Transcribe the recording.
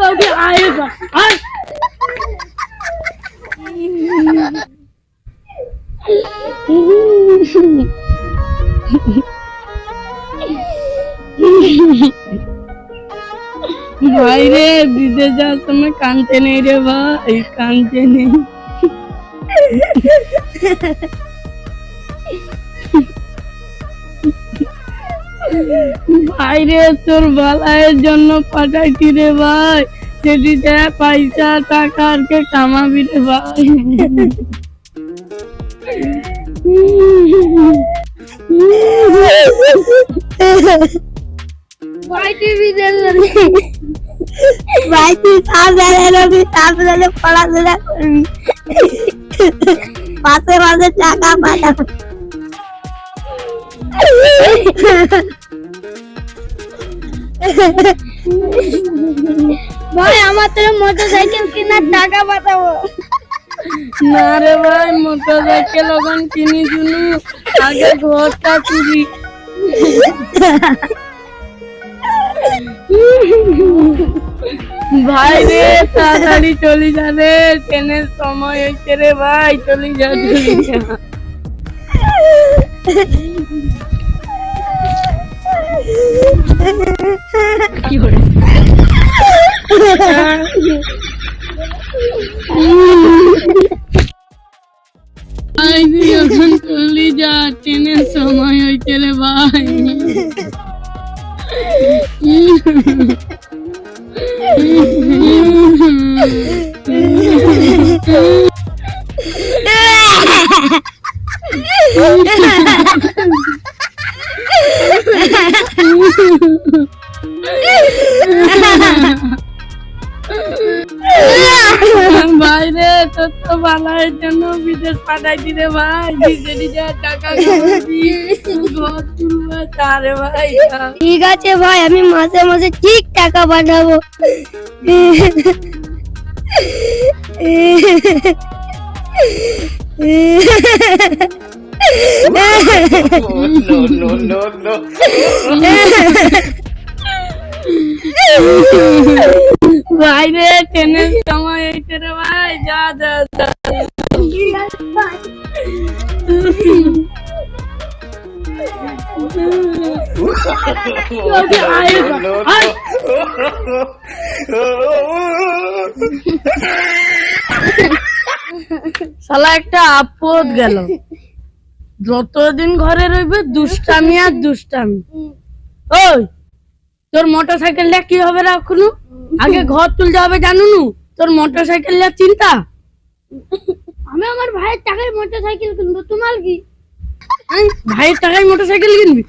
अभी आएगा आए ভাই রে বিদেশ যাওয়ার সময় কানতে নেই রে ভাই কানতে নেই ভাই রে তোর বালায়ের জন্য পাঠাইছি রে ভাই। সেটি দেখ পয়সা টাকা আর কে কামাবি রে ভাই। ভাই টিভি দেখবি সাবধানে রবি সাবধানে পড়াশোনা করবি। মাসে মাসে টাকা পাঠাবো। ভাই, আমার তো মোটর সাইকেল কেনার টাকা পাঠাবো। না রে ভাই মোটর সাইকেল ওখান কিনি শুনু আগে ঘরটা চুরি ভাই রে, তাড়াতাড়ি চলি যা রে, ট্রেনের সময় হয়েছে রে ভাই, চলি যা চলি যা। কি করে ভাই তুই যা ট্রেনের সময় হয়েছে রে ভাই বাইরে তোর তো বালায়ের জন্য বিদেশ পাঠাইছি রে ভাই। বিদেশ যা টাকা ঘর তুলবা তারে ভাই ঠিক আছে ভাই আমি মাসে মাসে ঠিক টাকা পাঠাবো। No, no, no, no. ভাই রে ট্রেনের সময় এইটা রে ভাই যা যা যা। শালা একটা আপদ গেল। যতদিন ঘরে রইবে দুষ্টামি আর দুষ্টামি। ওই তোর মোটর সাইকেলটা কি হবে রাখুনু আগে ঘর তুলতে হবে জানুনু? তোর মোটর সাইকেলটা চিন্তা? আমি আমার ভাইয়ের টাকায় মোটর সাইকেল কিনবো তোমার কি? ভাইয়ের টাকায় মোটর সাইকেল কিনবি।